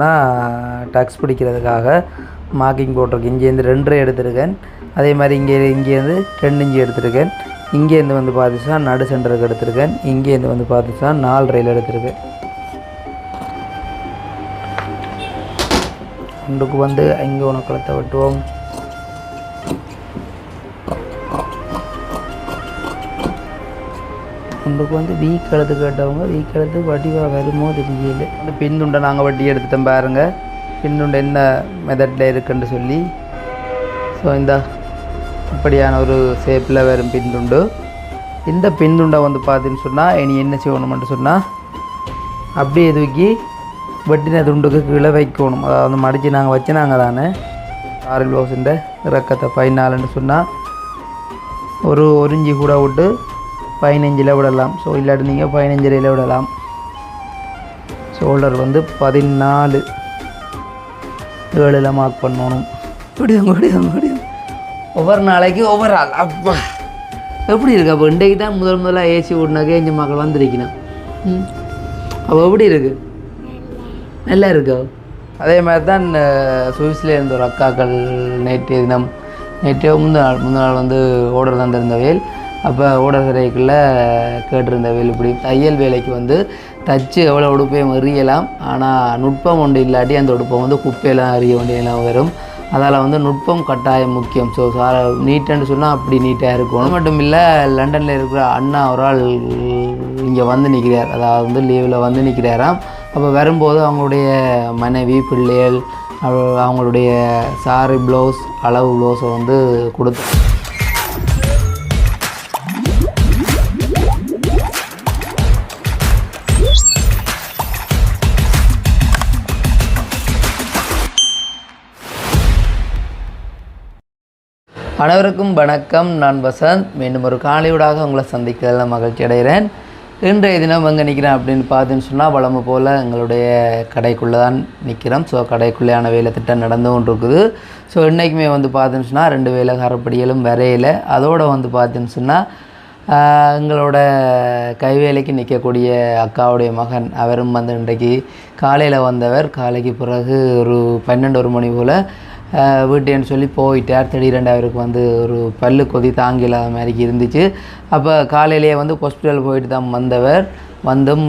நான் டக்ஸ் பிடிக்கிறதுக்காக மார்க்கிங் போட்டிருக்கேன் இங்கேருந்து ரெண்டரை எடுத்திருக்கேன். அதே மாதிரி இங்கே இங்கேருந்து ரெண்டு இஞ்சி எடுத்திருக்கேன். இங்கேருந்து வந்து பார்த்துச்சா நடு சென்டருக்கு எடுத்திருக்கேன். இங்கேருந்து வந்து பார்த்துச்சா நாலு எடுத்திருக்கேன். ஒன்றுக்கு வந்து இங்கே உனக்கு கழுத்தை வெட்டுவோம். ஒன்றுக்கு வந்து வீக் கழுத்து கேட்டவங்க வீக் கழுத்து வடிவாக வருமோ தெரியல. அந்த பின்னுண்டை நாங்கள் வட்டி எடுத்துட்டோம் பாருங்கள் பின்னுண்டை என்ன மெதட்டில் இருக்குன்னு சொல்லி. ஸோ இந்த இப்படியான ஒரு ஷேப்பில் வரும் பின்துண்டு இந்த பின்துண்டை வந்து பார்த்தீங்கன்னு சொன்னால் இனி என்ன செய்யணும்னு சொன்னால் அப்படியே தூக்கி வெட்டின துண்டுக்கு கீழே வைக்கணும். அதாவது மடித்து நாங்கள் வச்சுனாங்க தானே. ஆறு ப்ளவுஸுண்ட இறக்கத்தை ஃபைனாலுன்னு சொன்னால் ஒரு ஒரிஞ்சி கூட விட்டு பதினஞ்சில் விடலாம். ஸோ இல்லாட்டி நீங்கள் பதினஞ்சில் விடலாம். ஷோல்டர் வந்து பதினாலு. ஏழில் மார்க் பண்ணணும். முடியும் முடியும் முடியும். ஒவ்வொரு நாளைக்கு ஒவ்வொரு ஆள். அப்பா. எப்படி இருக்கு? அப்போ இன்றைக்கு தான் முதல் முதலாக ஏசி ஓடினாக்கே இங்கே மக்கள் வந்திருக்கணும் ம். அப்போ எப்படி இருக்கு? நல்லா இருக்கா? அதே மாதிரி தான் சுவிஸ்ல இருந்த ஒரு அக்காக்கள் நேற்றைய தினம் நேற்றைய முந்தின நாள் முந்தின நாள் வந்து ஓடர் தந்திருந்தவையில் அப்போ ஓடர் கேட்டிருந்த கேட்டிருந்தவையில் இப்படி தையல் வேலைக்கு வந்து தச்சு எவ்வளோ உடுப்பையும் எறியலாம் ஆனால் நுட்பம் ஒன்று இல்லாட்டி அந்த உடுப்பம் வந்து குப்பையெல்லாம் எறிய வேண்டியெல்லாம் வரும். அதால் வந்து நுட்பம் கட்டாயம் முக்கியம். ஸோ சா நீட்டுன்னு சொன்னால் அப்படி நீட்டாக இருக்கும். அது மட்டும் இல்லை லண்டனில் இருக்கிற அண்ணா ஒரு ஆள் இங்கே வந்து நிற்கிறார் அதாவது வந்து லீவில் வந்து நிற்கிறாராம் அப்போ வரும்போது அவங்களுடைய மனைவி பிள்ளைகள் அவங்களுடைய சாரி ப்ளவுஸ் அளவு ப்ளவுஸை வந்து கொடுத்து அனைவருக்கும் வணக்கம். நான் வசந்த். மீண்டும் ஒரு காலையூடாக உங்களை சந்திக்கிறதில் மகிழ்ச்சி அடைகிறேன். இன்றைய தினம் எங்கே நிற்கிறேன் அப்படின்னு பார்த்தீங்கன்னு சொன்னால் வளமை போல் எங்களுடைய கடைக்குள்ளே தான் நிற்கிறோம் ஸோ கடைக்குள்ளேயான வேலை திட்டம் நடந்து கொண்டு இருக்குது ஸோ இன்றைக்குமே வந்து பார்த்தீங்கன்னு சொன்னால் ரெண்டு வேலை கரப்படிகளும் வரையில. அதோடு வந்து பார்த்தீங்கன்னு சொன்னால் எங்களோட கைவேலைக்கு நிற்கக்கூடிய அக்காவுடைய மகன் அவரும் வந்து இன்றைக்கு காலையில் வந்தவர். காலைக்கு பிறகு ஒரு பன்னெண்டு ஒரு மணி போல் வீட்டேன்னு சொல்லி போயிட்டார் திடீரெண்டு அவருக்கு வந்து ஒரு பல்லு கொதி தாங்கி இல்லாத மாதிரி இருந்துச்சு. அப்போ காலையிலேயே வந்து ஹாஸ்பிட்டல் போயிட்டு தான் வந்தவர். வந்தும்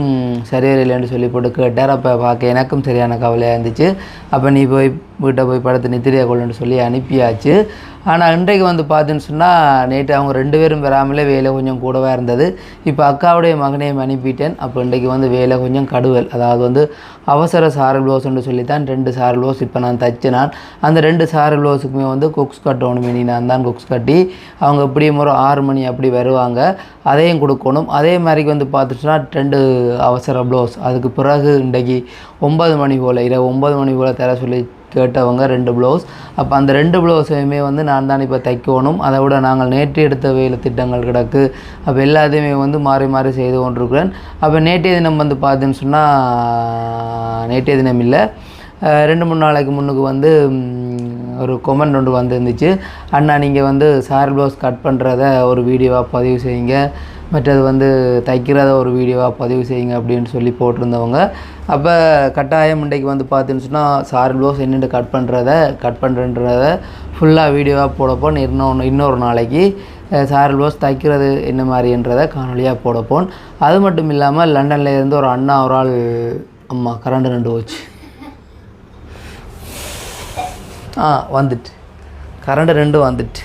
சரியில்லைன்னு சொல்லி போட்டு கேட்டார். அப்போ பார்க்க எனக்கும் சரியான கவலையாக இருந்துச்சு. அப்போ நீ போய் வீட்டை போய் படத்தை நித்திரியா கொள்ளுன்னு சொல்லி அனுப்பியாச்சு. ஆனால் இன்றைக்கு வந்து பார்த்துன்னு சொன்னால் நேற்று அவங்க ரெண்டு பேரும் வராமலே வேலை கொஞ்சம் கூடவே இருந்தது. இப்போ அக்காவுடைய மகனையும் அனுப்பிட்டேன். அப்போ இன்றைக்கு வந்து வேலை கொஞ்சம் கடுவல். அதாவது வந்து அவசர சாரல் ப்ளவுஸ்ன்னு சொல்லி தான் ரெண்டு சாரல் ப்ளவுஸ் இப்போ நான் தச்சினான். அந்த ரெண்டு சாரல் ப்ளவுஸுக்குமே வந்து குக்ஸ் கட்டணும் இனி நான் தான் குக்ஸ் கட்டி அவங்க எப்படியும் ஒரு ஆறு மணி அப்படி வருவாங்க. அதையும் கொடுக்கணும். அதே மாதிரி வந்து பார்த்துட்டுனா ரெண்டு அவசர ப்ளவுஸ் அதுக்கு பிறகு இன்றைக்கு ஒம்பது மணி போல் இரவு ஒம்பது மணி போல் தர சொல்லி கேட்டவங்க ரெண்டு ப்ளவுஸ் அப்போ அந்த ரெண்டு ப்ளவுஸையுமே வந்து நான் தான் இப்போ தைக்கணும். அதை விட நாங்கள் நேற்று எடுத்த வேலை திட்டங்கள் கிடக்கு. அப்போ எல்லாத்தையுமே வந்து மாறி மாறி செய்து கொண்டிருக்கிறேன். அப்போ நேற்றைய தினம் வந்து பார்த்தீங்கன்னு சொன்னால் நேற்றைய தினம் இல்லை. ரெண்டு மூணு நாளைக்கு முன்னுக்கு வந்து ஒரு கொமெண்ட் ஒன்று வந்துருந்துச்சு. அண்ணா நீங்கள் வந்து சார் ப்ளவுஸ் கட் பண்ணுறத ஒரு வீடியோவாக பதிவு செய்யுங்க. மற்றது வந்து தைக்கிறத ஒரு வீடியோவாக பதிவு செய்யுங்க அப்படின்னு சொல்லி போட்டிருந்தவங்க. அப்போ கட்டாயம் இன்றைக்கு வந்து பார்த்துன்னு சொன்னால் சார் ப்ளவுஸ் என்னென்னு கட் பண்ணுறத கட் பண்ணுறன்றத ஃபுல்லாக வீடியோவாக போடப்போன் இன்னொன்று இன்னொரு நாளைக்கு அஹ், சார் தைக்கிறது என்ன மாதிரின்றதை காணொலியாக போடப்போன் அது மட்டும் இல்லாமல் லண்டன்லேருந்து ஒரு அண்ணா ஒரு ஆள் அம்மா கரண்ட் ரெண்டு போச்சு. ஆ வந்துட்டு. கரண்ட் ரெண்டும் வந்துட்டு.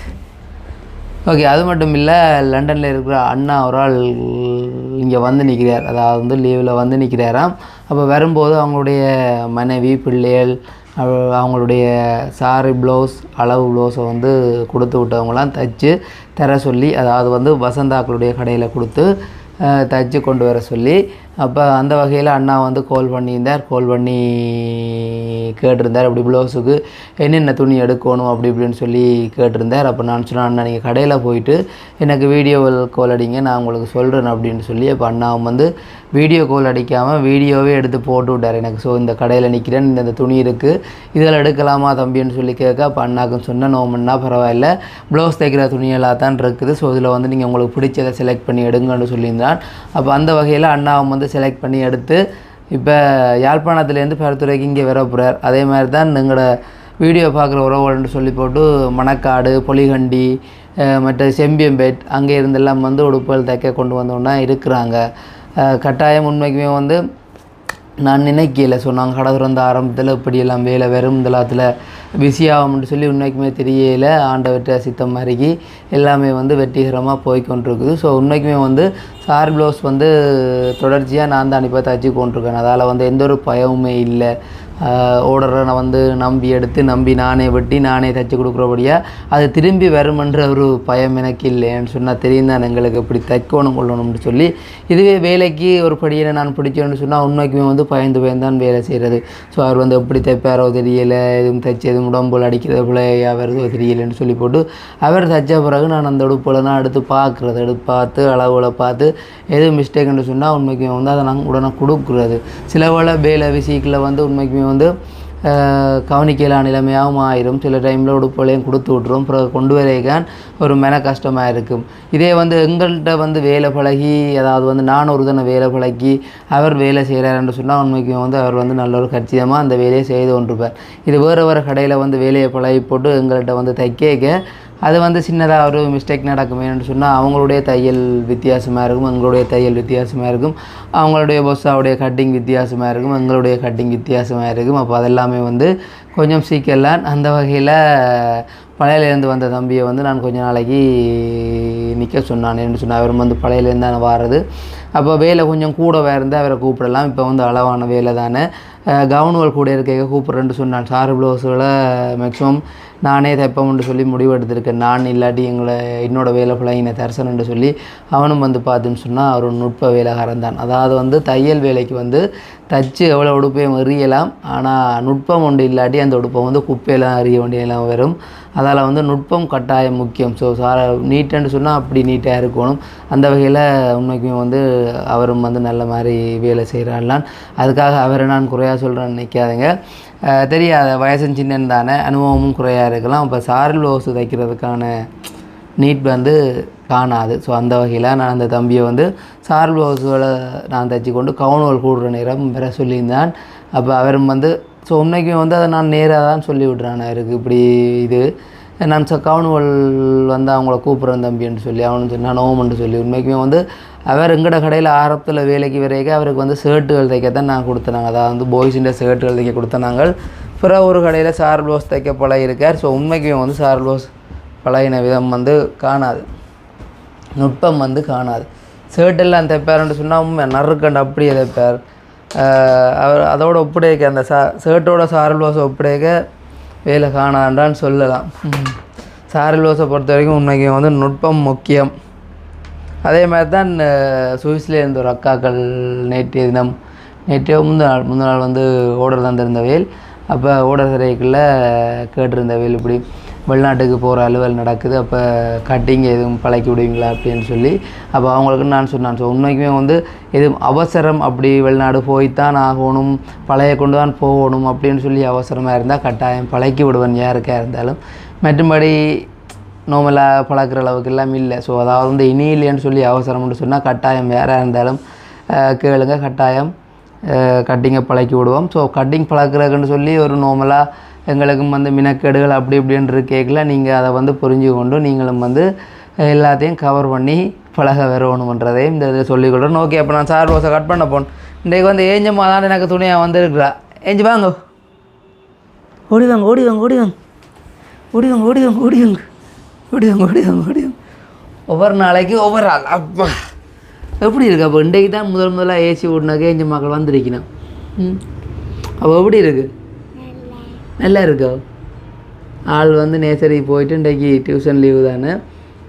ஓகே அது மட்டும் இல்லை லண்டனில் இருக்கிற அண்ணா ஒரு ஆள் இங்கே வந்து நிற்கிறார் அதாவது வந்து லீவில் வந்து நிற்கிறாராம் அப்போ வரும்போது அவங்களுடைய மனைவி பிள்ளைகள் அவங்களுடைய சாரி ப்ளவுஸ் அளவு ப்ளவுஸை வந்து கொடுத்து விட்டவங்களாம் தைச்சு தர சொல்லி அதாவது வந்து வசந்தாக்களுடைய கடையில் கொடுத்து தைச்சு கொண்டு வர சொல்லி அப்போ அந்த வகையில் அண்ணா வந்து கால் பண்ணியிருந்தார். கால் பண்ணி கேட்டிருந்தார். அப்படி ப்ளவுஸுக்கு என்னென்ன துணி எடுக்கணும் அப்படி இப்படின்னு சொல்லி கேட்டிருந்தார். அப்போ நான் சொன்னேன் அண்ணா நீங்கள் கடையில் போயிட்டு எனக்கு வீடியோ கால் அடிங்க நான் உங்களுக்கு சொல்கிறேன் அப்படின்னு சொல்லி அப்போ அண்ணாவும் வந்து வீடியோ கால் அடிக்காமல் வீடியோவே எடுத்து போட்டு விட்டார். எனக்கு ஸோ இந்த கடையில் நிற்கிறேன் இந்த துணி இருக்குது இதில் எடுக்கலாமா தம்பின்னு சொல்லி கேட்க அப்போ அண்ணாக்கும் சொன்னேன் நோமன்னா பரவாயில்ல ப்ளவுஸ் தைக்கிற துணியெல்லாம் தான் இருக்குது ஸோ இதில் வந்து நீங்கள் உங்களுக்கு பிடிச்சதை செலக்ட் பண்ணி எடுங்கன்னு தான். அப்போ அந்த வகையில் அண்ணாவும் வந்து செலக்ட் பண்ணி எடுத்து இப்போ யாழ்ப்பாணத்துலேருந்து பருத்துறைக்கு இங்கே வர போகிறார் அதே மாதிரி தான் எங்களோட வீடியோ பார்க்குற உறவுகள்னு சொல்லி போட்டு மணக்காடு பொலிகண்டி மற்ற செம்பியம்பேட் அங்கே இருந்தெல்லாம் வந்து உடுப்புகள் தைக்க கொண்டு வந்தோன்னா இருக்கிறாங்க. கட்டாயம் உண்மைக்குமே வந்து நான் நினைக்கல ஸோ நாங்கள் கடை திறந்த ஆரம்பத்தில் இப்படியெல்லாம் வேலை வெறும் தளத்தில் பிஸி ஆகும்னு சொல்லி உண்மைக்குமே தெரியல ஆண்டவற்ற சித்தம் மாதிரிக்கு எல்லாமே வந்து வெற்றிகரமாக போய்கொண்டிருக்குது ஸோ உண்மைக்குமே வந்து சார் ப்ளவுஸ் வந்து தொடர்ச்சியாக நான் தான் அனுப்பி தச்சு கொண்டிருக்கேன். அதால் வந்து எந்த ஒரு பயமுமே இல்லை. ஓர்டரை நான் வந்து நம்பி எடுத்து நம்பி நானே வெட்டி நானே தைச்சி கொடுக்குறபடியாக அது திரும்பி வருமென்ற ஒரு பயம் எனக்கு இல்லைன்னு சொன்னால் தெரியும் தான். எங்களுக்கு இப்படி தைக்கணும் கொள்ளணும்னு சொல்லி இதுவே வேலைக்கு ஒரு படியில் நான் பிடிச்சேன்னு சொன்னால் உண்மைக்குமே வந்து பயந்து பயந்தான் வேலை செய்கிறது ஸோ அவர் வந்து எப்படி தைப்பாரோ தெரியலை எதுவும் தைச்சி எதுவும் உடம்புல அடிக்கிறது பிள்ளையா வருதோ தெரியலைன்னு சொல்லி போட்டு அவர் தைச்ச பிறகு நான் அந்த உடுப்புல எடுத்து பார்க்குறது. எடுத்து பார்த்து அளவுகளை பார்த்து எது என்று சொன்னால் உண்மைக்குமே வந்து அதை நாங்கள் உடனே கொடுக்குறது சில வேளை வேலை விஷயத்தில் வந்து உண்மைக்குமே வந்து கவனிக்கலாம் நிலைமையாகவும் ஆயிரும். சில டைமில் உடுப்புகளையும் கொடுத்து விட்ருவோம் பிறகு கொண்டு வரைக்கான் ஒரு மென கஷ்டமாக இருக்கும். இதே வந்து எங்கள்கிட்ட வந்து வேலை பழகி அதாவது வந்து நான் ஒரு தானே வேலை பழகி அவர் வேலை செய்கிறாருன்னு சொன்னால் உண்மைக்கு வந்து அவர் வந்து நல்ல ஒரு கச்சிதமாக அந்த வேலையை செய்து கொண்டிருப்பார். இது வேறு வேறு கடையில் வந்து வேலையை பழகி போட்டு எங்கள்கிட்ட வந்து தைக்க அது வந்து சின்னதாக ஒரு மிஸ்டேக் நடக்குமேன்னு சொன்னால் அவங்களுடைய தையல் வித்தியாசமாக இருக்கும் எங்களுடைய தையல் வித்தியாசமாக இருக்கும் அவங்களுடைய பொஸ்ஸாவுடைய கட்டிங் வித்தியாசமாக இருக்கும் எங்களுடைய கட்டிங் வித்தியாசமாக இருக்கும். அப்போ அதெல்லாமே வந்து கொஞ்சம் சீக்கிரம் அந்த வகையில் பழையிலேருந்து வந்த தம்பியை வந்து நான் கொஞ்ச நாளைக்கு நிற்க சொன்னானேன்னு சொன்னால் அவர் வந்து பழையிலேருந்து தானே வாரது. அப்போ வேலை கொஞ்சம் கூட இருந்து அவரை கூப்பிடலாம். இப்போ வந்து அளவான வேலை தானே. கவுனுகள் கூட இருக்க கூப்பிட்றேன்னு சொன்னான். சாரு ப்ளவுஸுகளை மேக்ஸிமம் நானே தைப்போம்னு சொல்லி முடிவு எடுத்திருக்கேன் நான் இல்லாட்டி எங்களை என்னோட வேலை ஃபுல்லாக என்னை தரிசனம்னு சொல்லி அவனும் வந்து பார்த்துன்னு சொன்னால் அவர் நுட்ப வேலைக்காரன் தான். அதாவது வந்து தையல் வேலைக்கு வந்து தச்சு எவ்வளோ உடுப்பையும் எறியலாம் ஆனால் நுட்பம் ஒன்று இல்லாட்டி அந்த உடுப்பை வந்து குப்பையெல்லாம் அறிய வேண்டியெல்லாம் வரும். அதால் வந்து நுட்பம் கட்டாயம் முக்கியம். ஸோ சார நீட்டுன்னு சொன்னால் அப்படி நீட்டாக இருக்கணும். அந்த வகையில் உண்மைக்குமே வந்து அவரும் வந்து நல்ல மாதிரி வேலை செய்கிறாள்லாம் அதுக்காக அவரை நான் குறையாக சொல்கிறேன்னு நினைக்காதுங்க. தெரியாத வயசும் சின்னன் தானே அனுபவமும் குறையாக இருக்கலாம். இப்போ சாரல் ஓசு தைக்கிறதுக்கான நீட் வந்து காணாது. ஸோ அந்த வகையில் நான் அந்த தம்பியை வந்து சாரல் ஓசுகளை நான் தைச்சி கொண்டு கவுனுகள் கூடுற நேரம் பெற சொல்லியிருந்தான். அப்போ அவரும் வந்து ஸோ உண்மைக்கும் வந்து அதை நான் நேராக தான் சொல்லி விட்றேன் அவருக்கு இப்படி இது. நான் ச கவுனுவல் வந்து அவங்கள கூப்பிட்றேன் தம்பின்னு சொல்லி அவனு சொன்னான் நோமன்ட்டு சொல்லி. உண்மைக்குமே வந்து அவர் எங்கட கடையில் ஆரம்பத்தில் வேலைக்கு வரைக்கும் அவருக்கு வந்து ஷர்ட்டுகள் தைக்கத்தான் நான் கொடுத்தனாங்க அதாவது வந்து பாய்ஸிൻ്റെ ஷர்ட்டுகள் தைக்க கொடுத்தனாங்க பிறகு ஒரு கடையில் சார் ப்ளவுஸ் தைக்க பழகிருக்கார் ஸோ உண்மைக்குமே வந்து சார் ப்ளவுஸ் பழகின விதம் வந்து காணாது. நுட்பம் வந்து காணாது. ஷர்ட்டெல்லாம் தைப்பார்னு சொன்னால் உண்மை நறுக்கண்டு அப்படியே தைப்பார். அவர் அதோட ஒப்படைக்க அந்த சா ஷர்ட்டோட சார் ப்ளவுஸ் ஒப்படைக்க வேலை காணான்றான்னு சொல்லலாம். சாரல்வாசை பொறுத்த வரைக்கும் உண்மைக்கு வந்து நுட்பம் முக்கியம். அதே மாதிரி தான் சுவிஸ்லேருந்து ஒரு அக்காக்கள் நேற்றைய தினம் நேற்றைய முந்தின நாள் முந்தின நாள் வந்து ஓடர் தந்திருந்த வேல் அப்போ ஓடர் சிறைக்குள்ளே கேட்டிருந்த வேல் இப்படி. வெளிநாட்டுக்கு போகிற அலுவல் நடக்குது. அப்போ கட்டிங் எதுவும் பழக்கி விடுவீங்களா அப்படின்னு சொல்லி அப்போ அவங்களுக்கு நான் சொன்னான். ஸோ உண்மைக்குமே வந்து எதுவும் அவசரம். அப்படி வெளிநாடு போய்த்தான் ஆகணும். பழைய கொண்டு தான் போகணும் அப்படின்னு சொல்லி அவசரமாக இருந்தால் கட்டாயம் பழக்கி விடுவேன் யாருக்காக இருந்தாலும். மற்றும்படி நோமலாக பழக்கிற அளவுக்கு எல்லாம் இல்லை. ஸோ அதாவது வந்து இனி இல்லைன்னு சொல்லி அவசரம்னு சொன்னால் கட்டாயம் யாராக இருந்தாலும் கேளுங்க. கட்டாயம் கட்டிங்கை பழக்கி விடுவோம் ஸோ கட்டிங் பழக்கிறதுக்குன்னு சொல்லி ஒரு நார்மலாக எங்களுக்கும் வந்து மினக்கேடுகள் அப்படி இப்படின்ற கேட்கல. நீங்கள் அதை வந்து புரிஞ்சு கொண்டு நீங்களும் வந்து எல்லாத்தையும் கவர் பண்ணி பழக வரணுன்றதையும் இந்த இதை சொல்லிக்கொள்கிறேன் ஓகே அப்போ நான் சார் ரோஸை கட் பண்ண போனேன் இன்றைக்கு வந்து ஏஞ்சம்மா தான் எனக்கு துணியாக வந்திருக்கிறா. ஏஞ்சி வாங்க. ஓடி வாங்க ஓடி வாங்க ஓடி வாங்க ஓடி வாங்க ஓடி வாங்க ஓடி வாங்க ஓடி வாங்க ஓடி வாங்க ஓடி வாங்க ஒவ்வொரு நாளைக்கு ஒவ்வொரு ஆள். அப்பா. எப்படி இருக்கு? அப்போ இன்றைக்கு தான் முதல் முதலாக ஏசி ஓடினாக்க ஏஞ்ச மக்கள் வந்திருக்கணும். ம். அப்போ எப்படி இருக்கு? நல்லா இருக்கா ஆள் வந்து நேசரி போயிட்டு இன்றைக்கு டியூஷன் லீவு தானே.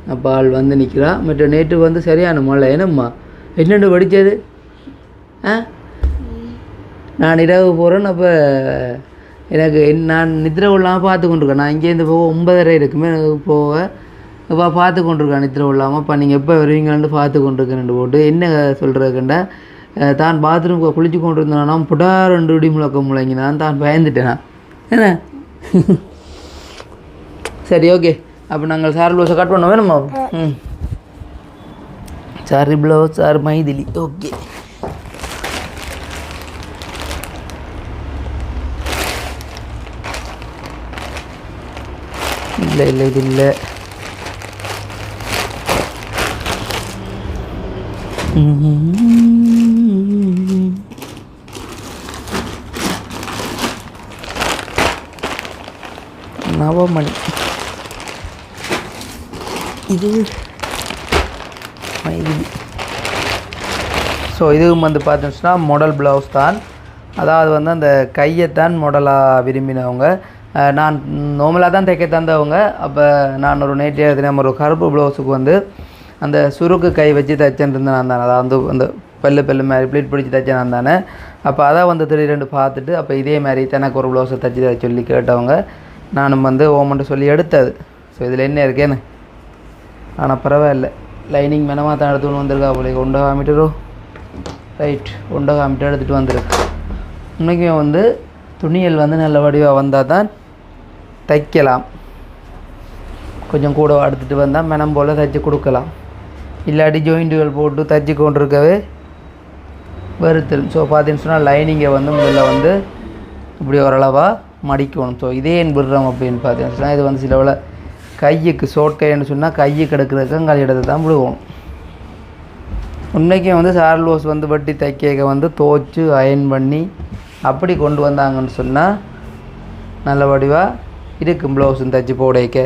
அப்போ ஆள் வந்து நிற்கிறா மற்ற நேற்று வந்து சரியான மழை. என்னம்மா? என்னென்று படித்தது ஆ? நான் இரவு போகிறேன் அப்போ எனக்கு என்- நான் நித்திர இல்லாமல் பார்த்து கொண்டிருக்கேன் நான் இங்கேருந்து போக ஒன்பதரை இருக்குமே. எனக்கு போக இப்போ பார்த்து கொண்டிருக்கேன் நித்திர இல்லாமல் அப்போ நீங்கள் எப்போ வருவீங்கன்னு பார்த்து கொண்டிருக்கேன் போட்டு. என்ன சொல்கிறதுக்குண்டா தான் பாத்ரூம் குளிச்சு கொண்டு இருந்தானா புடா ரெண்டு இடி முழக்கம் முழங்கினான். தான் பயந்துட்டேன்? என்ன? சரி ஓகே அப்போ நாங்கள் சார் ப்ளவுஸை கட் பண்ண வேணுமா? ம். Sari blouse sir Maithili. Okay இல்லை இல்லை இது இல்லை. Mm-hmm. நவமணி இது மைதிலி ஸோ இதுவும் வந்து பார்த்துச்சுன்னா மாடல் ப்ளவுஸ் தான். அதாவது வந்து அந்த கையைத்தான் மாடலாக விரும்பினவங்க. நான் நார்மலாக தான் தைக்க தந்தவங்க. அப்போ நான் ஒரு நேற்று நம்ம ஒரு கருப்பு ப்ளவுஸுக்கு வந்து அந்த சுருக்கு கை வச்சு தைச்சேன் இருந்தேன் நான் தானே. அதாவது அந்த பல்லு பல்லு மாதிரி ப்ளீட் பிடிச்சி தைச்சேன் நான் தானே. அப்போ அதான் வந்து திடீரெண்டு பார்த்துட்டு அப்போ இதே மாதிரி தனக்கு ஒரு ப்ளவுஸை தைச்சி சொல்லி கேட்டவங்க. நானும் வந்து ஓமன்ட்டு சொல்லி எடுத்தது. ஸோ இதில் என்ன இருக்கேன்னு ஆனால் பரவாயில்ல. லைனிங் மேனமாக தான் எடுத்துகிட்டு வந்திருக்கா போலே உண்டை காமிட்டுரோ ரைட் உண்டை காமிட்டு எடுத்துகிட்டு வந்திருக்கு. உண்மைக்குமே வந்து துணியல் வந்து நல்ல வடிவாக வந்தால் தான் தைக்கலாம். கொஞ்சம் கூட எடுத்துகிட்டு வந்தால் மெனம் போல் தைச்சி கொடுக்கலாம். இல்லாட்டி ஜாயிண்ட்டுகள் போட்டு தைச்சி கொண்டிருக்கவே வருத்தல் ஸோ பார்த்தீங்கன்னு சொன்னால் லைனிங்கை வந்து முதல்ல வந்து இப்படி ஓரளவாக மடிக்கணும். ஸோ இதே என் விடுறோம் அப்படின்னு பார்த்தீங்கன்னா சொன்னால் இது வந்து சிலவில் கையுக்கு ஷோர்ட் கைன்னு சொன்னால் கையை எடுக்கிறதுக்கு அங்காளி இடத்தை தான் விழுவோம் உண்மைக்கும் வந்து சார்லோஸ் வந்து வட்டி தைக்க வந்து தோச்சு அயன் பண்ணி அப்படி கொண்டு வந்தாங்கன்னு சொன்னால் நல்ல வடிவாக இருக்கும் ப்ளவுஸும் தைச்சி போடைக்க.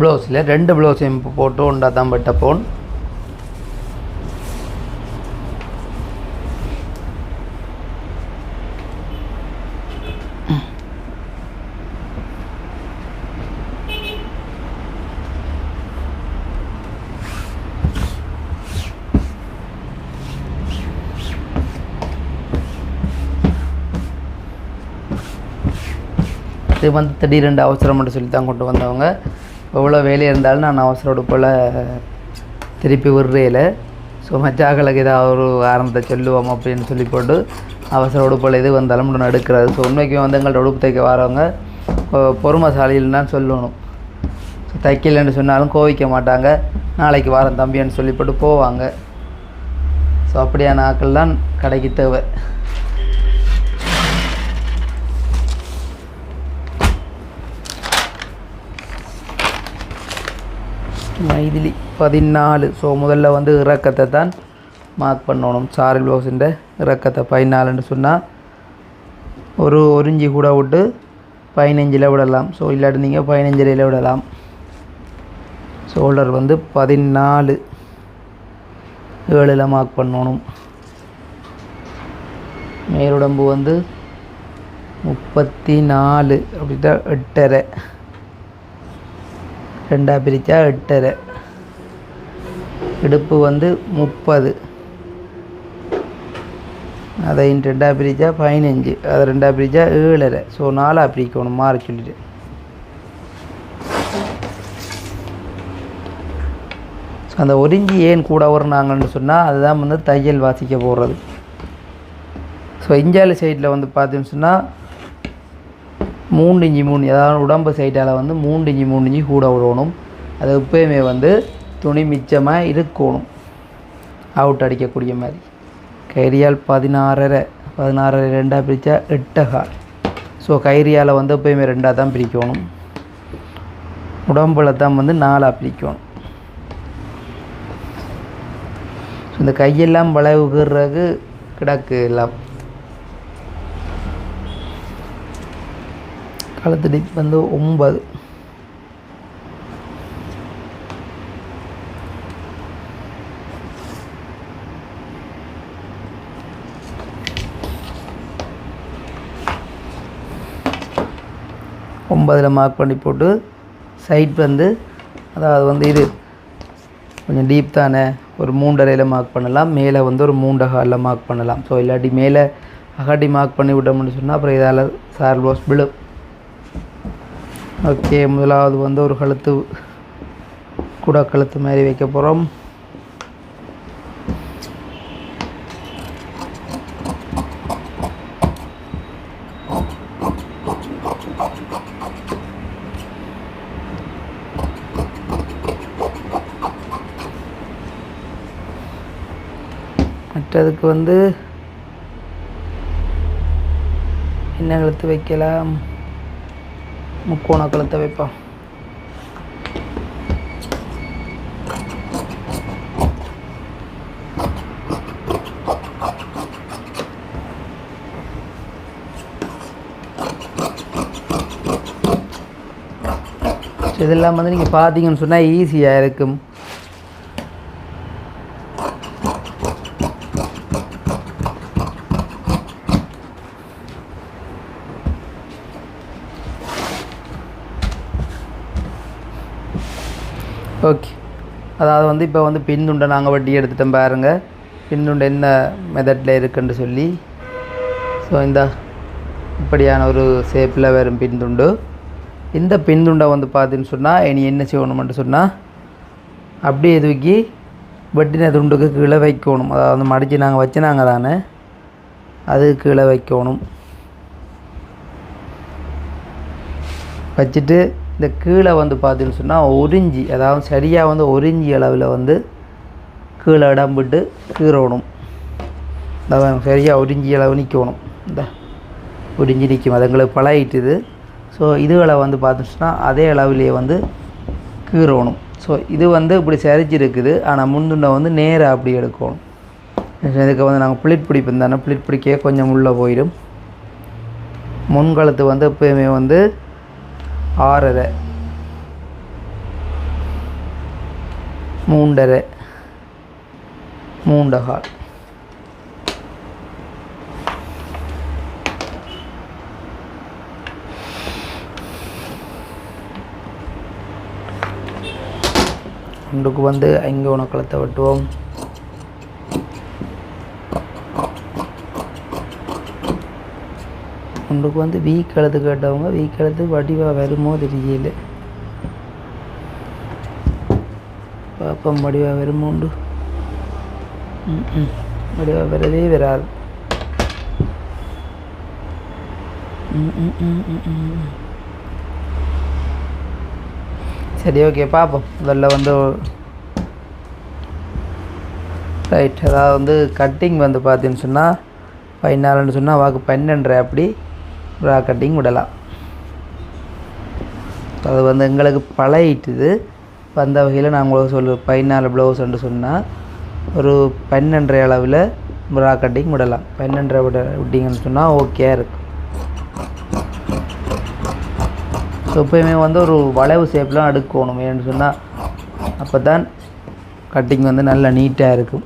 ബ്ലൗസിൽ രണ്ട് ബ്ലൗസും പോട്ട് ഉണ്ടാക്കാൻ പറ്റപ്പോൾ இது வந்து திடீரெண்டு அவசரம்னு சொல்லி தான் கொண்டு வந்தவங்க எவ்வளோ வேலை இருந்தாலும் நான் அவசரோடு போல் திருப்பி விடுறையில் ஸோ மச்சாக்களுக்கு ஏதாவது ஒரு ஆரம்பத்தை சொல்லுவோம் அப்படின்னு சொல்லி போட்டு அவசர உடுப்பில் எது வந்தாலும் நம்ம எடுக்கிறது. ஸோ உண்மைக்கு வந்து எங்கள்கிட்ட உடுப்பு தைக்க வரவங்க பொறுமை பொறுமைசாலியில் தான் சொல்லணும். ஸோ தைக்கலைன்னு சொன்னாலும் கோவிக்க மாட்டாங்க. நாளைக்கு வாரம் தம்பின்னு சொல்லி போட்டு போவாங்க. ஸோ அப்படியான ஆக்கள் தான் கடைக்கு தேவை. மைதிலி பதினாலு. ஸோ முதல்ல வந்து இறக்கத்தை தான் மார்க் பண்ணணும். சாரல் ப்ளவுஸிൻ്റെ இறக்கத்தை பதினாலுன்னு சொன்னால் ஒரு ஒரு இஞ்சி கூட விட்டு பதினஞ்சில் விடலாம். ஸோ இல்லாட்டி நீங்கள் பதினஞ்சிலையில் விடலாம். ஷோல்டர் வந்து பதினாலு ஏழில் மார்க் பண்ணணும். மேலுடம்பு வந்து முப்பத்தி நாலு. அப்படின்னா எட்டரை. ரெண்டா பிரித்தா எட்டரை. இடுப்பு வந்து முப்பது. அதை ரெண்டா பிரித்தா பதினஞ்சு. அதை ரெண்டா பிரித்தா ஏழரை. ஸோ நாலாக பிரிக்கணும் மாற சொல்லிட்டு. ஸோ அந்த ஒரிஞ்சி ஏன் கூட வரணாங்கன்னு சொன்னால் அதுதான் வந்து தையல் வாசிக்க போடுறது ஸோ இஞ்சாலி சைடில் வந்து பார்த்தீங்கன்னு சொன்னால் மூணு இஞ்சி மூணு அதாவது உடம்பு சைட்டால் வந்து மூணு இஞ்சி மூணு இஞ்சி கூட விடணும் அது எப்பயுமே வந்து துணி மிச்சமாக இருக்கணும். அவுட் அடிக்கக்கூடிய மாதிரி. கைரியால் பதினாறரை பதினாறரை ரெண்டாக பிரித்தா எட்டகால். ஸோ கைரியால் வந்து எப்பயுமே ரெண்டாக தான் பிரிக்கணும். உடம்பில் தான் வந்து நாலாக பிரிக்கணும். இந்த கையெல்லாம் வளைவுகிறதுக்கு கிடக்கு எல்லாம். அடுத்த டிப் வந்து ஒன்பது. ஒன்பதில் மார்க் பண்ணி போட்டு சைட் வந்து அதாவது வந்து இது கொஞ்சம் டீப் தானே ஒரு மூண்டரையில் மார்க் பண்ணலாம் மேலே வந்து ஒரு மூண்டகாலில் மார்க் பண்ணலாம். ஸோ இல்லாட்டி மேலே அகாட்டி மார்க் பண்ணி விட்டோம்னு சொன்னால் அப்புறம் இதால் சார் ப்ளவுஸ் விழும். ஓகே முதலாவது வந்து ஒரு கழுத்து கூட கழுத்து மாதிரி வைக்க போகிறோம் மற்றதுக்கு வந்து என்ன கழுத்து வைக்கலாம்? முக்கோண கழுத்தை வைப்போம் இதெல்லாம் வந்து நீங்கள் பார்த்தீங்கன்னு சொன்னால் ஈஸியாக இருக்கும் ஓகே அதாவது வந்து இப்போ வந்து பின்னுண்டை நாங்கள் வட்டி எடுத்துட்டோம் பின் பின்னுண்டை என்ன மெதட்டில் இருக்குன்னு சொல்லி. ஸோ இந்த இப்படியான ஒரு ஷேப்பில் வரும் பின்துண்டு இந்த பின்துண்டை வந்து பார்த்தீங்கன்னு சொன்னால் இனி என்ன செய்யணும்னு சொன்னால் அப்படியே தூக்கி வெட்டின துண்டுக்கு கீழே வைக்கணும். அதாவது மடித்து நாங்கள் வச்சுனாங்க தானே அது கீழே வைக்கணும். வச்சுட்டு இந்த கீழே வந்து பார்த்தீங்கன்னு சொன்னால் ஒரிஞ்சி அதாவது சரியாக வந்து ஒரிஞ்சி அளவில் வந்து கீழே இடம் விட்டு கீறணும் அதான் சரியாக ஒரிஞ்சி அளவு நிற்கணும் இந்த ஒரிஞ்சி நிற்கும் அது எங்களுக்கு பழகிட்டுது ஸோ இதுகளை வந்து பார்த்துச்சுன்னா அதே அளவிலேயே வந்து கீறணும். ஸோ இது வந்து இப்படி சரிச்சிருக்குது ஆனால் முந்துண்டை வந்து நேராக அப்படி எடுக்கணும். இதுக்கு வந்து நாங்கள் பிளிட் பிடிப்போம் தானே பிளிட் பிடிக்க கொஞ்சம் உள்ளே போயிடும். முன்கழுத்து வந்து எப்பயுமே வந்து ஆறரை. மூண்டரை மூண்டகால் ஒன்றுக்கு வந்து ஐந்து உணக்களத்தை வெட்டுவோம். உங்களுக்கு வந்து வீக் எழுது கேட்டவங்க வீக் எழுது வடிவாக வருமோ தெரியல. பாப்பம் வடிவாக வருமோண்டு? வடிவாக வரவே வராது. சரி ஓகே பார்ப்போம் முதல்ல வந்து ரைட் அதாவது வந்து கட்டிங் வந்து பார்த்தீங்கன்னு சொன்னால் பதினாலுன்னு சொன்னால் வாக்கு பன்னெண்டரை அப்படி. ப்ரா கட்டிங் விடலாம் அது வந்து எங்களுக்கு பழகிட்டுது. இப்போ அந்த வகையில் நான் உங்களுக்கு சொல்லு பதினாலு ப்ளவுஸ்ன்னு சொன்னால் ஒரு பன்னெண்டரை அளவில் ப்ரா கட்டிங் விடலாம். பன்னெண்டரை விட விட்டிங்கன்னு சொன்னால் ஓகே இருக்கும். ஸோ எப்பயுமே வந்து ஒரு வளைவு ஷேப்லாம் அடுக்கணும் ஏன்னு சொன்னால் அப்போ தான் கட்டிங் வந்து நல்லா நீட்டாக இருக்கும்.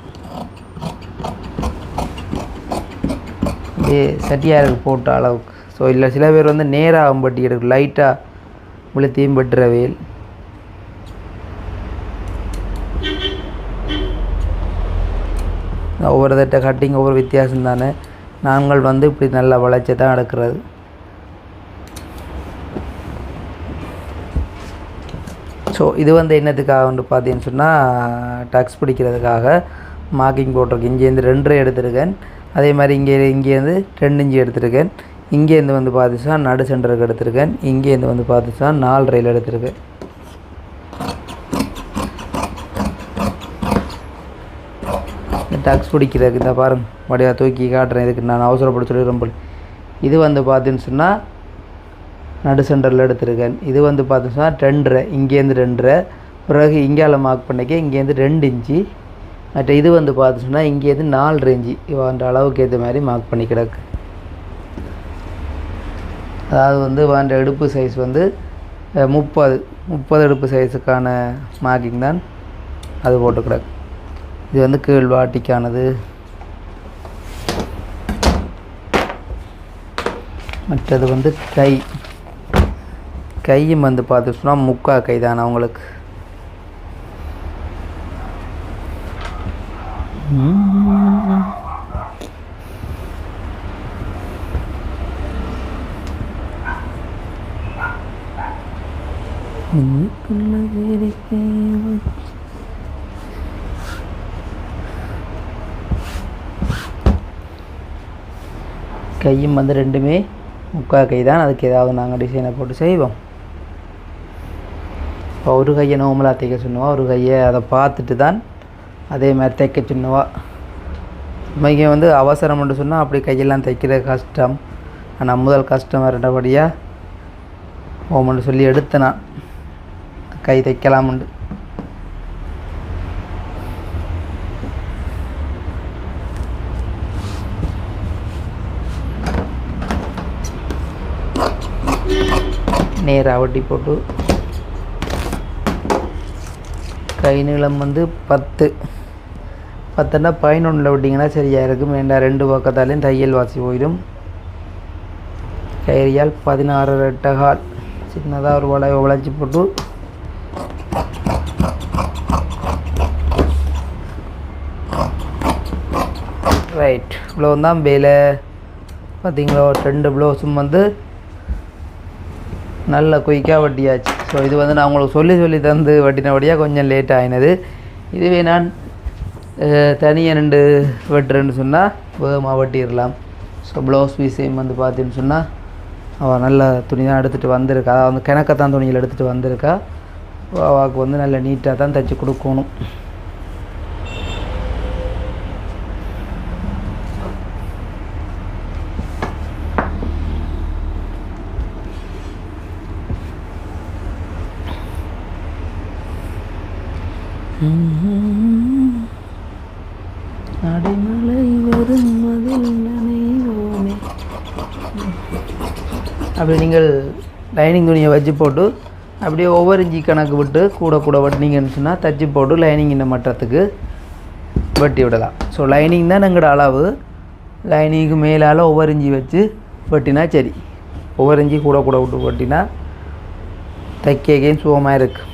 அப்படியே சட்டியாக இருக்குது போட்ட அளவுக்கு. ஸோ இல்லை சில பேர் வந்து நேராக அம்பட்டி எடுக்கும் லைட்டாக விழுத்தியும் வெட்டுற வேல் ஒவ்வொரு தட்ட கட்டிங் ஒவ்வொரு வித்தியாசம் தானே. நாங்கள் வந்து இப்படி நல்லா வளைச்சி தான் எடுக்கிறது. ஸோ இது வந்து என்னத்துக்காக வந்து பார்த்தீங்கன்னு சொன்னால் டக்ஸ் பிடிக்கிறதுக்காக மார்க்கிங் போட்டிருக்கு இங்கேருந்து ரெண்டரை எடுத்திருக்கேன். அதே மாதிரி இங்கே இங்கேருந்து ரெண்டு இஞ்சி எடுத்திருக்கேன். இங்கேருந்து வந்து பார்த்துச்சா நடு சென்டருக்கு எடுத்திருக்கேன். இங்கேருந்து வந்து பார்த்துச்சா நாலு ரயில் எடுத்திருக்கேன் டக்ஸ் பிடிக்கிறதுக்கு இந்த பாருங்க வடிவாக தூக்கி காட்டுறேன். இதுக்கு நான் அவசரப்பட சொல்லி ரொம்ப இது வந்து பார்த்துன்னு சொன்னால் நடு சென்டரில் எடுத்திருக்கேன். இது வந்து பார்த்தீங்கன்னா ரெண்டரை இங்கேருந்து ரெண்டரை. பிறகு இங்கால மார்க் பண்ணிக்க இங்கேருந்து ரெண்டு இன்ச்சு. மற்ற இது வந்து பார்த்துச்சுன்னா இங்கேருந்து நாலு இன்ச்சு. இவன்ற அளவுக்கு ஏற்ற மாதிரி மார்க் பண்ணி கிடக்கு அதாவது வந்து வாண்ட எடுப்பு சைஸ் வந்து முப்பது முப்பது எடுப்பு சைஸுக்கான மார்க்கிங் தான் அது போட்டு இது வந்து கீழ் வாட்டிக்கானது. மற்றது வந்து கை. கையும் வந்து பார்த்து முக்கா கை தான் அவங்களுக்கு. நெஞ்சுக்குள்ள கையும் வந்து ரெண்டுமே முக்கால் கை தான் அதுக்கு ஏதாவது நாங்கள் டிசைனை போட்டு செய்வோம். இப்போ ஒரு கையை நோமலாக தைக்க சொன்னவா ஒரு கையை அதை பார்த்துட்டு தான் அதே மாதிரி தைக்க சொன்னுவா இங்கே வந்து அவசரம்னு சொன்னால் அப்படி கையெல்லாம் தைக்கிறது கஷ்டம். ஆனால் முதல் கஷ்டம் ரெண்டபடியாக ஓமன்னு சொல்லி எடுத்தேன் நான் கை நேராக வட்டி போட்டு கை நீளம் வந்து பத்து பத்துன்னா பதினொன்றில் விட்டிங்கன்னா சரியாக இருக்கும் வேண்டாம் ரெண்டு பக்கத்தாலையும் தையல் வாசி போயிடும் கயிறியால் பதினாறு ரெட்டகால் சின்னதாக ஒரு வளைவு வளைச்சி போட்டு ரைட் இவ்வளோ தான் வேலை. பார்த்தீங்களா ரெண்டு ப்ளவுஸும் வந்து நல்ல குயிக்காக வட்டியாச்சு. ஸோ இது வந்து நான் உங்களுக்கு சொல்லி சொல்லி தந்து வட்டினபடியாக கொஞ்சம் லேட் ஆகினது இதுவே நான் தனியாக ரெண்டு வெட்டுறேன்னு சொன்னால் வேகமாக வட்டிடலாம். ஸோ ப்ளவுஸ் பீஸையும் வந்து பார்த்தீங்கன்னு சொன்னால் அவள் நல்ல துணி தான் எடுத்துகிட்டு வந்திருக்கா. அதாவது வந்து கிணக்கத்தான் துணியில் எடுத்துகிட்டு வந்திருக்கா. அவளுக்கு வந்து நல்ல நீட்டாக தான் தைச்சி கொடுக்கணும். அடிமலை வரும் அதில் நனைவோமே. அப்படி நீங்கள் லைனிங் துணியை வச்சு போட்டு அப்படியே ஒவ்வொரு இஞ்சி கணக்கு விட்டு கூட கூட வெட்டினீங்கன்னு சொன்னால் தச்சு போட்டு லைனிங் இந்த மட்டத்துக்கு வெட்டி விடலாம். ஸோ லைனிங் தான் எங்களோட அளவு. லைனிங்க்கு மேலால் ஒவ்வொரு இஞ்சி வச்சு வெட்டினா சரி. ஒவ்வொரு இஞ்சி கூட கூட விட்டு வெட்டினா தைக்கேயும் சுகமாக இருக்குது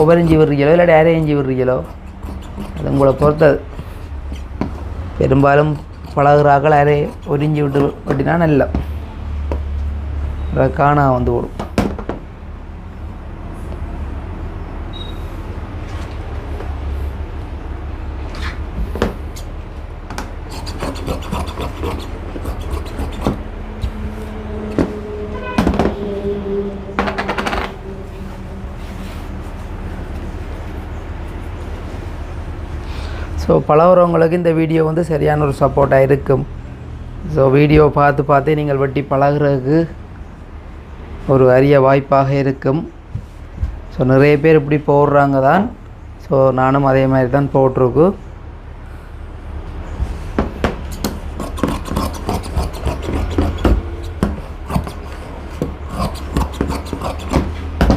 ஒவ்வொரு விடுறீங்களோ இல்லை அரை இஞ்சி விடுறீங்களோ அது உங்களை பொறுத்தது. பெரும்பாலும் பழகுறாக்கள் அரே ஒரிஞ்சி விட்டு விட்டினா நல்ல. காணா வந்து விடும் ஸோ பழகுறவங்களுக்கு இந்த வீடியோ வந்து சரியான ஒரு சப்போர்ட்டாக இருக்கும். ஸோ வீடியோ பார்த்து பார்த்தே நீங்கள் வட்டி பழகுறதுக்கு ஒரு அரிய வாய்ப்பாக இருக்கும். ஸோ நிறைய பேர் இப்படி போடுறாங்க தான். ஸோ நானும் அதே மாதிரி தான் போட்டிருக்கு.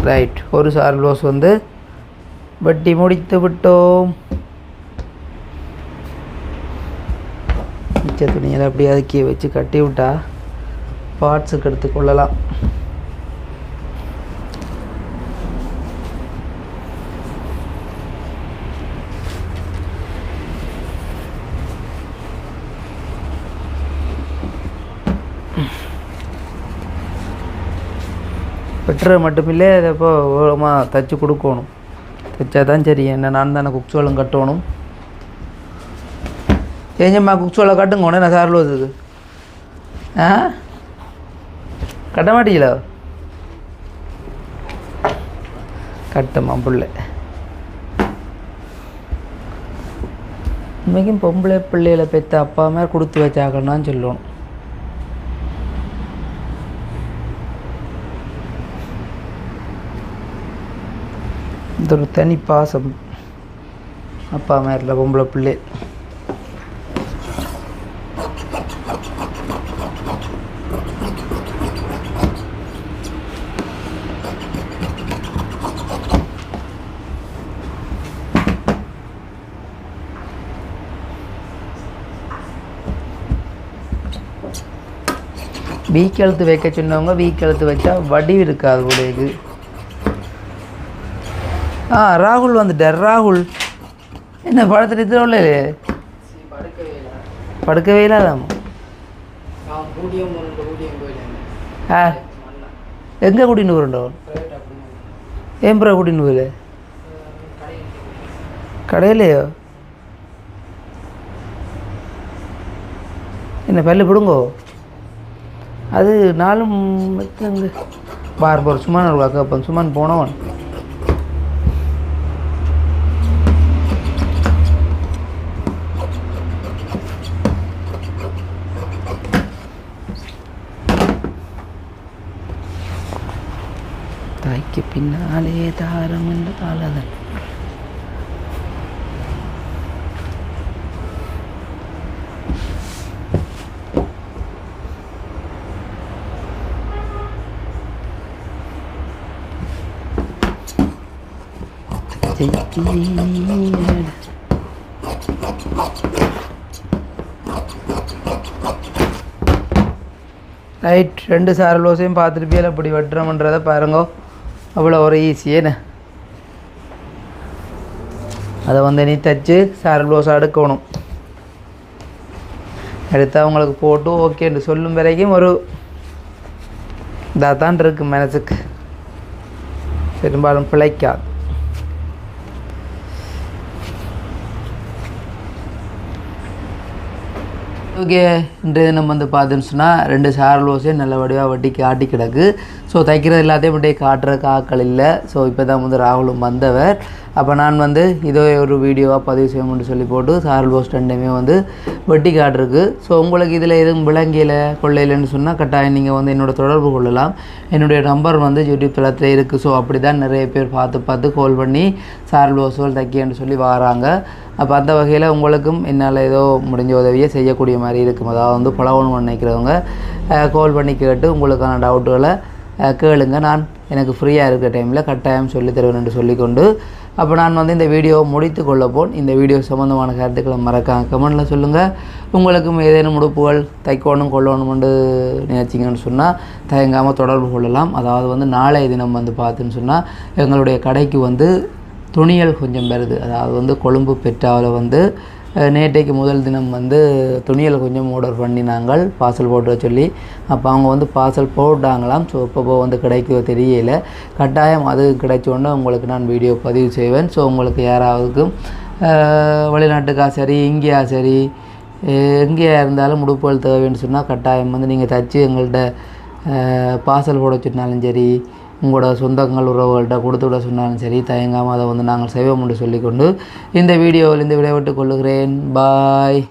ரைட் ஒரு சார் லோஸ் வந்து வட்டி முடித்து விட்டோம். மிச்ச துணியில் அப்படியே அதுக்கி வச்சு கட்டி விட்டா பார்ட்ஸுக்கு எடுத்து கொள்ளலாம். வெட்டுறது மட்டுமில்லை அதை இப்போ ஓரமாக தைச்சி கொடுக்கணும். தைச்சா தான் சரி. என்ன நான் தானே குக்ஸோளம் கட்டணும். ஏஞ்சம்மா குக்ஸோளம் கட்டுங்க உடனே நான் சார்ல வந்தது ஆ? கட்ட மாட்டீங்களா? கட்டுமா பிள்ளை. இன்றைக்கும் பொம்பளை பிள்ளைகளை பெற்ற அப்பா மாதிரி கொடுத்து வச்சாக்கணும்னு சொல்லணும். இந்த ஒரு தனி பாசம். அப்பா மாதிரில பொம்பளை பிள்ளை. வீக் எழுத்து வைக்க சொன்னவங்க வீக் எழுத்து வச்சா வடிவு இருக்காது உடையது. ஆ ராகுல் வந்துட்டார். ராகுல் என்ன படத்தில் இது உள்ள படுக்கவே இல்லாதாம் ஆ. எங்கே கூட்டின்னு போகிறோம் ஏன் ப்ரோ கூட்டின்னு போயில கடையிலையோ? என்ன பல்லு பிடுங்கோ? அது நாலும் எத்தனை பார் பார் சும்மா ஒரு அக்கா சும்மான் போனவன். தாய்க்கு பின்னாலே தாரம் என்று தாளதன் ரைட் ரெண்டு சாரல் ஓசையும் பார்த்துருப்பியல இப்படி வெட்டுறோம்ன்றதை பாருங்க. அவ்வளோ ஒரு ஈஸியேன்னு அதை வந்து நீ தைச்சு சாரல் ப்ளவுஸாக எடுக்கணும். எடுத்து அவங்களுக்கு போட்டு ஓகேன்னு சொல்லும் வரைக்கும் ஒரு இதாக தான் இருக்குது மனசுக்கு. பெரும்பாலும் பிழைக்காது. ஓகே இன்றைய தினம் வந்து பார்த்தோன்னு சொன்னால் ரெண்டு சாரல் ஓசையும் நல்ல வடிவாக வட்டி காட்டி கிடக்கு. ஸோ தைக்கிறது எல்லாத்தையும் அப்படியே காட்டுறக்கு ஆட்கள் இல்லை. ஸோ இப்போ தான் வந்து ராகுலும் வந்தவர். அப்போ நான் வந்து இதோ ஒரு வீடியோவாக பதிவு செய்யணும்னு சொல்லி போட்டு சாரல் போஸ்ட் ரெண்டுமே வந்து வெட்டி காட்டுருக்கு. ஸோ உங்களுக்கு இதில் எதுவும் விளங்கியில் கொள்ளையிலன்னு சொன்னால் கட்டாயம் நீங்கள் வந்து என்னோட தொடர்பு கொள்ளலாம். என்னுடைய நம்பர் வந்து யூடியூப் தளத்தில் இருக்குது ஸோ அப்படி தான் நிறைய பேர் பார்த்து பார்த்து கால் பண்ணி சாரல் போஸ்டுகள் தைக்கன்னு சொல்லி வராங்க. அப்போ அந்த வகையில் உங்களுக்கும் என்னால் ஏதோ முடிஞ்ச உதவியை செய்யக்கூடிய மாதிரி இருக்கும். அதாவது வந்து புலவன் நினைக்கிறவங்க கால் பண்ணி கேட்டு உங்களுக்கான டவுட்டுகளை கேளுங்க. நான் எனக்கு ஃப்ரீயாக இருக்கிற டைமில் கட்டாயம் சொல்லித்தருவேன் என்று சொல்லிக்கொண்டு அப்போ நான் வந்து இந்த வீடியோவை முடித்து கொள்ளப்போன். இந்த வீடியோ சம்மந்தமான கருத்துக்களை மறக்காம கமெண்டில் சொல்லுங்கள் உங்களுக்கும் ஏதேனும் உடுப்புகள் தைக்கணும் கொள்ளணும்னு நினச்சிங்கன்னு சொன்னால் தயங்காமல் தொடர்பு கொள்ளலாம். அதாவது வந்து நாளைய தினம் வந்து பார்த்துன்னு சொன்னால் எங்களுடைய கடைக்கு வந்து துணியல் கொஞ்சம் வருது அதாவது வந்து கொழும்பு பெற்றாவில் வந்து நேற்றைக்கு முதல் தினம் வந்து துணியல் கொஞ்சம் ஆர்டர் பண்ணி நாங்கள் பார்சல் போட்டு சொல்லி. அப்போ அவங்க வந்து பார்சல் போட்டாங்களாம். ஸோ இப்போ வந்து கிடைக்கோ தெரியல. கட்டாயம் அது கிடைச்சோன்னே உங்களுக்கு நான் வீடியோ பதிவு செய்வேன். ஸோ உங்களுக்கு யாராவதுக்கும் வெளிநாட்டுக்கா சரி இங்கேயா சரி எங்கேயா இருந்தாலும் உடுப்புகள் தேவைன்னு சொன்னால் கட்டாயம் வந்து நீங்கள் தச்சு எங்கள்கிட்ட பார்சல் போட சொன்னாலும் சரி உங்களோட சொந்தங்கள் உறவுகள்கிட்ட கொடுத்து விட சொன்னாலும் சரி தயங்காமல் அதை வந்து நாங்கள் செய்வோம் என்று சொல்லிக்கொண்டு இந்த வீடியோவில் இருந்து விடைபெற்றுக் கொள்கிறேன் பாய்